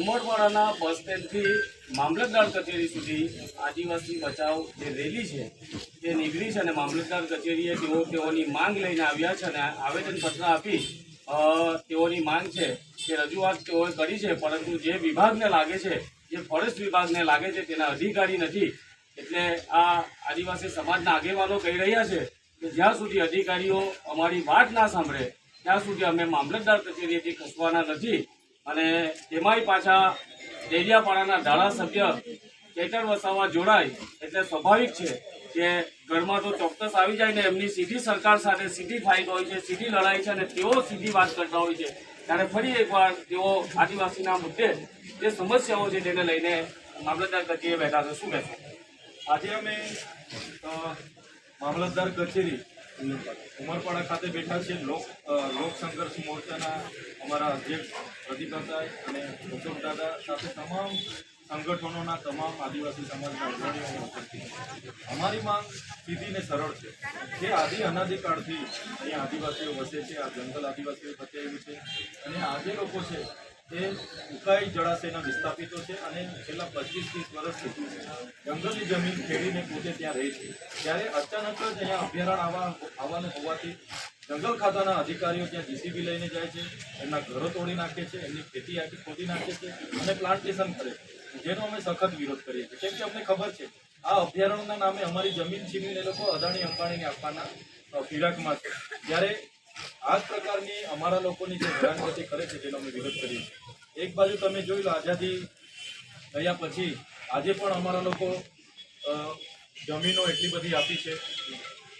ઉમરવાડાના બસ સ્ટેન્ડથી મામલતદાર કચેરી સુધી આદિવાસી બચાવ જે રેલી છે, તે નીકળી છે અને મામલતદાર કચેરીએ તેઓ તેઓની માંગ લઈને આવ્યા છે અને આવેદનપત્ર આપી તેઓની માંગ છે કે રજૂઆત તેઓએ કરી છે, પરંતુ જે વિભાગને લાગે છે, જે ફોરેસ્ટ વિભાગને લાગે છે તેના અધિકારી નથી. એટલે આ આદિવાસી સમાજના આગેવાનો કહી રહ્યા છે કે જ્યાં સુધી અધિકારીઓ અમારી વાત ના સાંભળે, ત્યાં સુધી અમે મામલતદાર કચેરીએથી ખસવાના નથી. અને એમાંય પાછા ડેડિયાપાડાના ધારાસભ્ય કેતન વસાવા જોડાય એટલે સ્વાભાવિક છે કે ઘરમાં તો ચોક્કસ આવી જાય ને એમની સીધી સરકાર સાથે સીધી ફાઇટ હોય છે, સીધી લડાઈ છે અને તેઓ સીધી વાત કરતા હોય છે. ત્યારે ફરી એકવાર તેઓ આદિવાસીના મુદ્દે જે સમસ્યાઓ છે તેને લઈને મામલતદાર કચેરીએ બેઠા છે. શું કહેશો? આજે અમે મામલતદાર કચેરી ઉમરપાડા ખાતે બેઠા છે લોક લોક સંઘર્ષ મોરચાના અમારા અધ્યક્ષ પ્રદીપભાઈ અને અશોક દાદા સાથે તમામ સંગઠનોના તમામ આદિવાસી સમાજના અગ્રણીઓ ઉપસ્થિત અમારી માંગ સીધી ને સરળ છે જે આદિ અનાદિકાળથી અહીંયા આદિવાસીઓ વસે છે, આ જંગલ આદિવાસીઓ બચાવ્યું છે અને આ જે લોકો છે એ ઉકાઈ જળાશયના વિસ્થાપિતો છે અને છેલ્લા પચીસ ત્રીસ વર્ષથી જંગલની જમીન ખેડીને પોતે ત્યાં રહે છે. ત્યારે અચાનક જ અહીંયા અભયારણ્ય આવવા આવવાનું હોવાથી જંગલ ખાતાના અધિકારીઓ ત્યાં જીસીબી લઈને જાય છે, એમના ઘરો તોડી નાખે છે, એમની ખેતી આખી ખોદી નાખે છે અને પ્લાન્ટેશન કરે છે, જેનો અમે સખત વિરોધ કરીએ છીએ. કેમ કે અમને ખબર છે, આ અભયારણ્યના નામે અમારી જમીન છીનવીને લોકો અદાણી અંબાણીને આપવાના ફિરાકમાં છે. ત્યારે આ પ્રકારની અમારા લોકોની જે હેરાનગતિ કરે છે, તેનો અમે વિરોધ કરીએ છીએ. એક બાજુ તમે જોઈ લો આઝાદી થયા પછી આજે પણ અમારા લોકો જમીનો એટલી બધી આપી છે.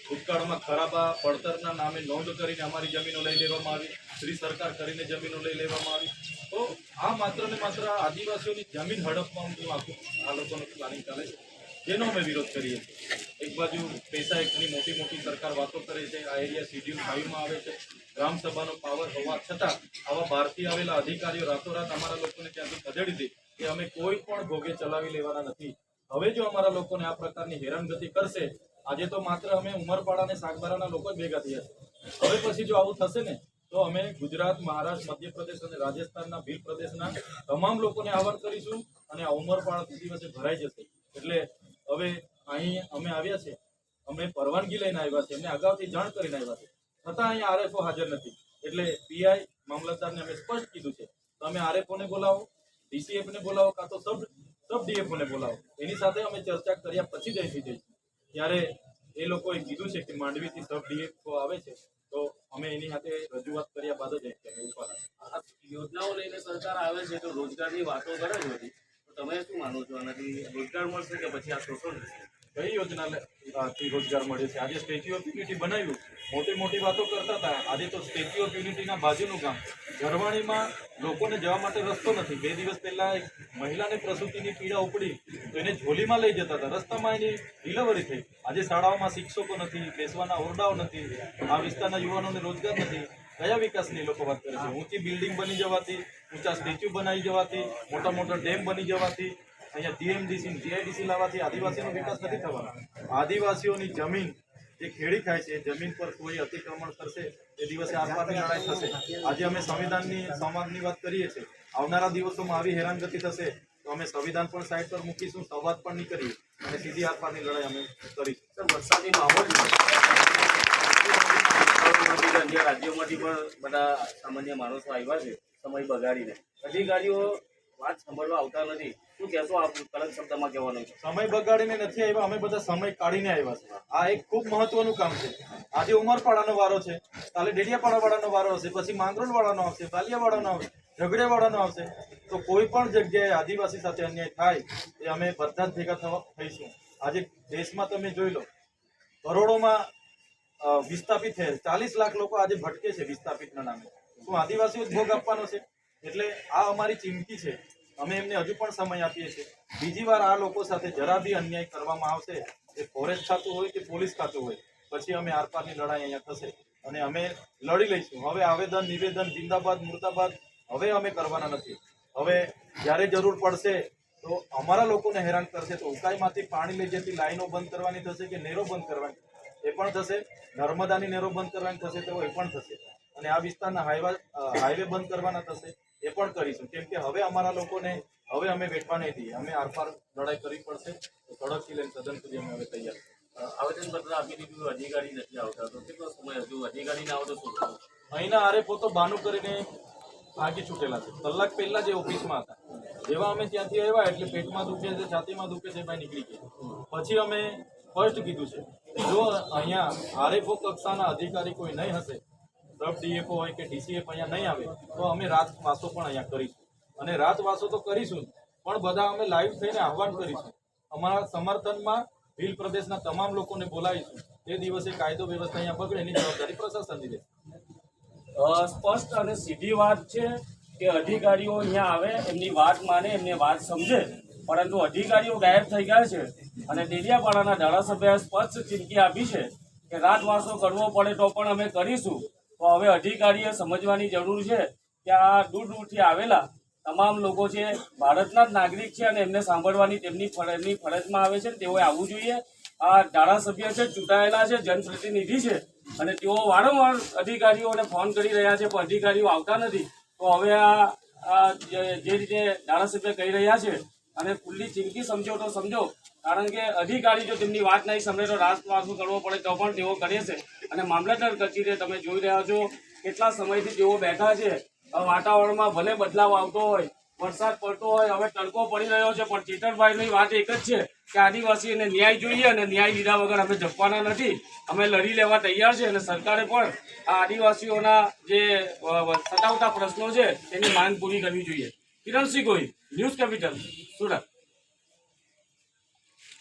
ભૂતકાળમાં ખરાબા, પડતરના નામે નોંધ કરીને અમારી જમીનો લઈ લેવામાં આવી. શ્રી સરકાર કરીને જમીનો લઈ લેવામાં આવી. તો આ માત્ર ને માત્ર આદિવાસીઓની જમીન હડપવાનું આખું આ લોકોનું પ્લાનિંગ ચાલે છે, જેનો અમે વિરોધ કરીએ છીએ. એક બાજુ પૈસા એકની મોટી મોટી સરકાર વાતો કરે છે, આ એરિયા શિડ્યુલ ફાઈવમાં આવે છે, ગ્રામસભાનો પાવર હોવા છતાં આવા બહારથી આવેલા અધિકારીઓ રાતોરાત અમારા લોકોને ત્યાંથી ખદેડી દે કે અમે કોઈ પણ ભોગે ચલાવી લેવાના નથી. હવે જો અમારા લોકોને આ પ્રકારની હેરાનગતિ કરશે, આજે તો માત્ર અમે ઉમરપાડા અને સાગબારાના લોકો જ ભેગા થયા છે. હવે પછી જો આવું થશે ને, તો અમે ગુજરાત, મહારાષ્ટ્ર, મધ્યપ્રદેશ અને રાજસ્થાનના ભીલ પ્રદેશના તમામ લોકોને આહવાન કરીશું અને આ ઉમરપાડા દિવસે ભરાઈ જશે. એટલે હવે અહીં અમે આવ્યા છે અમે પરવાનગી લઈને આવ્યા છે અમને અગાઉથી જાણ કરીને આવ્યા છે છતાં અહીંયા આરએફઓ હાજર નથી. એટલે પીઆઈ મામલતદારને અમે સ્પષ્ટ કીધું છે. તમે આરએફઓને બોલાવો ડીસીએફ ને બોલાવો કાં તો સબ સબ ડીએફઓને બોલાવો. એની સાથે અમે ચર્ચા કર્યા પછી જ અહીંથી જઈશું. ત્યારે એ લોકોએ કીધું છે કે માંડવીથી સબ ડીએફઓ આવે છે. તો અમે એની સાથે રજૂઆત કર્યા બાદ જ યોજનાઓ લઈને સરકાર આવે છે તો રોજગારની વાતો કરે જ બધી. તમે શું માનો છો? આનાથી રોજગાર મળશે કે પછી આ શોષણ થશે? કઈ યોજના લે- થી રોજગાર મળે છે? આજે સ્ટેચ્યુ ઓફ યુનિટી બનાવ્યું. મોટી મોટી વાતો કરતા હતા. આજે તો સ્ટેચ્યુ ઓફ યુનિટીના બાજુનું ગામ ઝરવાણીમાં લોકોને જવા માટે રસ્તો નથી. બે દિવસ પહેલા એક મહિલાને પ્રસૂતિની પીડા ઉપડી તો એને ઝોલીમાં લઈ જતા હતા. રસ્તામાં એની ડિલિવરી થઈ. આજે શાળાઓમાં શિક્ષકો નથી, બેસવાના ઓરડાઓ નથી, આ વિસ્તારના યુવાનોને રોજગાર નથી. કયા વિકાસની લોકો વાત કરે છે? ઊંચી બિલ્ડિંગ બની જવાથી, ઊંચા સ્ટેચ્યુ બનાવી જવાથી, મોટા મોટા ડેમ બની જવાથી અહીંયા ટીએમડીસી ટીઆઈડીસી લાવવાથી આદિવાસીનો વિકાસ નથી થવાનો. આદિવાસીઓની જમીન જે ખેડી થાય છે જમીન પર કોઈ અતિક્રમણ કરશે, એ દિવસે આસપાસની લડાઈ થશે. આજે અમે સંવિધાનની સંવાદની વાત કરીએ છીએ. આવનારા દિવસોમાં આવી હેરાનગતિ થશે, તો અમે સંવિધાન પણ સાઈડ પર મૂકીશું, સંવાદ પણ નહીં કરીએ. અને સીધી આસપાસની લડાઈ અમે કરીશું. સર, વરસાદી માહોલ અન્ય રાજ્યોમાંથી પણ બધા સામાન્ય માણસો આવ્યા છે, સમય બગાડીને. અધિકારીઓ વાત સાંભળવા આવતા નથી. શું કહેશો આપ? કડક શબ્દમાં કહેવાનું સમય બગાડીને નથી આવ્યા, અમે બધા સમય કાઢીને આવ્યા છે આ એક ખૂબ મહત્વનું કામ છે. આજે ઉમરપાડાનો વારો છે, કાલે ડેડિયાપાડાવાળાનો વારો હશે, પછી માંગરોળવાળાનો આવશે, બાલિયાવાળાનો આવશે ઝઘડિયા આવશે. તો કોઈ પણ જગ્યાએ આદિવાસી સાથે અન્યાય થાય, એ અમે બધા જ ભેગા થઈશું. આજે દેશમાં તમે જોઈ લો, કરોડોમાં વિસ્થાપિત થયેલ ચાલીસ લાખ લોકો આજે ભટકે છે વિસ્થાપિતના નામે. શું આદિવાસીઓ ભોગ આપવાનો છે? એટલે આ અમારી ચીમકી છે. અમે એમને હજુ પણ સમય આપીએ છીએ. બીજી વાર આ લોકો સાથે જરા બી અન્યાય કરવામાં આવશે, એ ફોરેસ્ટ ખાતું હોય કે પોલીસ ખાતું હોય, પછી અમે આરપારની લડાઈ અહીંયા થશે અને અમે લડી લઈશું. હવે આવેદન, નિવેદન, જિંદાબાદ, મુર્દાબાદ, હવે અમે કરવાના નથી. હવે જ્યારે જરૂર પડશે તો અમારા લોકોને હેરાન કરશે, તો ઉકાઈમાંથી પાણી લઈ જતી લાઈનો બંધ કરવાની થશે કે નેરો બંધ કરવાની. એ પણ થશે. નર્મદાની નેરો બંધ કરવાની થશે તો એ પણ થશે. અને આ વિસ્તારના હાઈવા હાઈવે બંધ કરવાના થશે. એ પણ કરીશું. કેમ કે હવે અમારા લોકોને હવે અમે બેઠવા નહીં દઈએ. અમે આરપાર લડાઈ કરવી પડશે. તો સડકથી લઈને સદન સુધી અમે હવે તૈયાર છીએ. આવેદન પત્ર આપી દીધું અધિકારી નથી આવતા. તો કેટલો સમય હજુ? અધિકારી ના આવતો શું? અહીંના આરેફો તો બાનું કરીને ભાગી છૂટેલા છે. કલાક પહેલા જે ઓફિસમાં હતા. જેવા અમે ત્યાંથી આવ્યા એટલે પેટમાં દુખે છે છાતીમાં દુખે છે ભાઈ નીકળી ગયા. પછી અમે ફર્સ્ટ કીધું છે જો અહીંયા આરએફઓ કક્ષાના અધિકારી કોઈ નહીં હશે સબ ડીએફઓ હોય કે ડીસીએફ અહીંયા નહીં આવે, તો અમે રાતવાસો પણ અહીંયા કરીશું. અને રાતવાસો તો કરીશું પણ બધા અમે લાઈવ થઈને આહવાન કરીશું. અમારા સમર્થનમાં ભીલ પ્રદેશના તમામ લોકોને બોલાવીશું. તે દિવસે કાયદો વ્યવસ્થા અહીંયા બગડે, એની જવાબદારી પ્રશાસનની રહેશે. સ્પષ્ટ અને સીધી વાત છે કે અધિકારીઓ અહીંયા આવે, એમની વાત માને, એમને વાત સમજે. પરંતુ અધિકારીઓ ગાયબ થઈ ગયા છે અને ડેડિયાપાડાના ધારાસભ્યએ સ્પષ્ટ ચીમકી આપી છે કે રાતવાસો કરવો પડે તો પણ અમે કરીશું. તો હવે અધિકારીએ સમજવાની જરૂર છે કે આ દૂર દૂરથી આવેલા તમામ લોકો છે, ભારતના જ નાગરિક છે અને એમને સાંભળવાની તેમની ફરજની ફરજમાં આવે છે તેઓએ આવવું જોઈએ. આ ધારાસભ્ય છે, ચૂંટાયેલા છે, જનપ્રતિનિધિ છે અને તેઓ વારંવાર અધિકારીઓને ફોન કરી રહ્યા છે, પણ અધિકારીઓ આવતા નથી. તો હવે આ જે રીતે ધારાસભ્ય કહી રહ્યા છે અને ખુલ્લી ચીમકી સમજો તો સમજો. કારણ કે અધિકારી જો તેમની વાત નહીં સમજે તો રાસપાસું કરવો પડે તો પણ તેઓ કરે છે. અને મામલતદાર કચેરીએ તમે જોઈ રહ્યા છો કેટલા સમયથી તેઓ બેઠા છે. વાતાવરણમાં ભલે બદલાવ આવતો હોય, વરસાદ પડતો હોય, હવે તડકો પડી રહ્યો છે, પણ ચેતનભાઈની વાત એક જ છે કે આદિવાસીને ન્યાય જોઈએ અને ન્યાય લીધા વગર અમે જપવાના નથી. અમે લડી લેવા તૈયાર છે અને સરકારે પણ આ આદિવાસીઓના જે સતાવતા પ્રશ્નો છે તેની માંગ પૂરી કરવી જોઈએ. কিরণ সিগোই নিউজ ক্যাপিটাল সুরাট